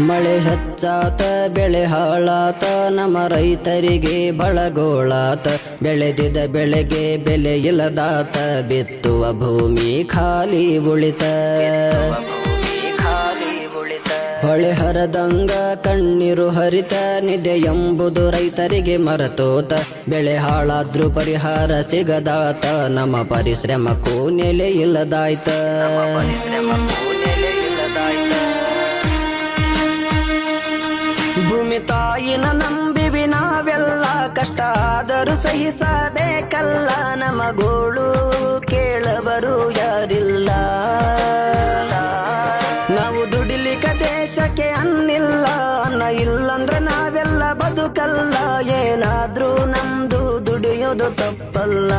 ಮಳೆ ಹೆಚ್ಚಾತ, ಬೆಳೆ ಹಾಳಾತ, ನಮ್ಮ ರೈತರಿಗೆ ಬಳಗೋಳಾತ. ಬೆಳೆದಿದ ಬೆಳೆಗೆ ಬೆಲೆ ಇಲ್ಲದಾತ, ಬಿತ್ತುವ ಭೂಮಿ ಖಾಲಿ ಉಳಿತ. ಹೊಳೆ ಹರದಂಗ ಕಣ್ಣೀರು ಹರಿತ ನಿದೆ ಎಂಬುದು ರೈತರಿಗೆ ಮರತೋತ. ಬೆಳೆ ಹಾಳಾದ್ರೂ ಪರಿಹಾರ ಸಿಗದಾತ, ನಮ್ಮ ಪರಿಶ್ರಮಕ್ಕೂ ನೆಲೆ ಇಲ್ಲದಾಯ್ತ. ಭೂಮಿ ತಾಯಿನ ನಂಬಿವಿ ನಾವೆಲ್ಲ ಕಷ್ಟ ಆದರೂ ಸಹಿಸಬೇಕಲ್ಲ. ನಮಗೋಳು ಕೇಳಬರು ಯಾರಿಲ್ಲ. ನಾವು ದುಡಿಲಿಕ ದೇಶಕ್ಕೆ ಅನ್ನಿಲ್ಲ. ಅನ್ನ ಇಲ್ಲಂದ್ರೆ ನಾವೆಲ್ಲ ಬದುಕಲ್ಲ. ಏನಾದ್ರೂ ನಮ್ದು ದುಡಿಯೋದು ತಪ್ಪಲ್ಲ.